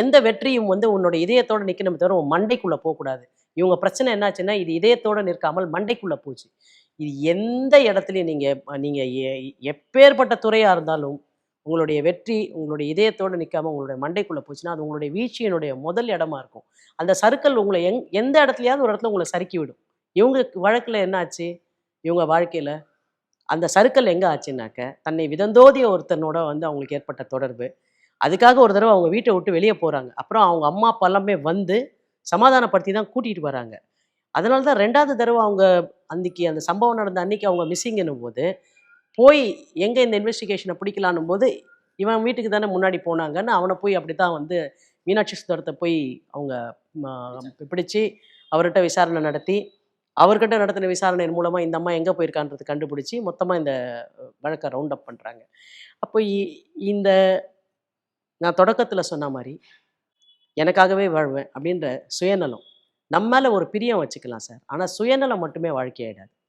எந்த வெற்றியும் வந்து உன்னோட இதயத்தோட நிற்கணும் தவிர உன் மண்டைக்குள்ளே போகக்கூடாது. இவங்க பிரச்சனை என்னாச்சுன்னா இது இதயத்தோடு நிற்காமல் மண்டைக்குள்ளே போச்சு. இது எந்த இடத்துலையும் நீங்கள் நீங்கள் எப்பேற்பட்ட துறையாக இருந்தாலும் உங்களுடைய வெற்றி உங்களுடைய இதயத்தோடு நிற்காமல் உங்களுடைய மண்டைக்குள்ளே போச்சுன்னா அது உங்களுடைய வீழ்ச்சியினுடைய முதல் இடமா இருக்கும். அந்த சறுக்கல் உங்களை எங் எந்த இடத்துலையாவது ஒரு இடத்துல உங்களை சறுக்கி விடும். இவங்க வழக்கில் என்ன ஆச்சு இவங்க வாழ்க்கையில் அந்த சறுக்கல் எங்கே ஆச்சுன்னாக்க தன்னை விதந்தோதிய ஒருத்தனோட வந்து அவங்களுக்கு ஏற்பட்ட தொடர்பு அதுக்காக ஒரு தடவை அவங்க வீட்டை விட்டு வெளியே போகிறாங்க அப்புறம் அவங்க அம்மா அப்பா எல்லாமே வந்து சமாதானப்படுத்தி தான் கூட்டிகிட்டு வராங்க. அதனால தான் ரெண்டாவது தடவை அவங்க அன்னைக்கு அந்த சம்பவம் நடந்த அன்னைக்கு அவங்க மிஸ்ஸிங்னும் போது போய் எங்கே இந்த இன்வெஸ்டிகேஷனை பிடிக்கலான்னும் போது இவன் வீட்டுக்கு தானே முன்னாடி போனாங்கன்னு அவனை போய் அப்படி தான் வந்து மீனாட்சி சுந்தரத்தை போய் அவங்க பிடிச்சு அவர்கிட்ட விசாரணை நடத்தி அவர்கிட்ட நடத்தின விசாரணையின் மூலமாக இந்த அம்மா எங்கே போயிருக்கான்றது கண்டுபிடிச்சி மொத்தமாக இந்த வழக்கை ரவுண்ட் அப் பண்ணுறாங்க அப்போ இந்த நான் தொடக்கத்தில் சொன்ன மாதிரி எனக்காகவே வாழ்வேன் அப்படின்ற சுயநலம். நம்ம மேலே ஒரு பிரியம் வச்சுக்கலாம் சார். ஆனால் சுயநலம் மட்டுமே வாழ்க்கையாயிடாது.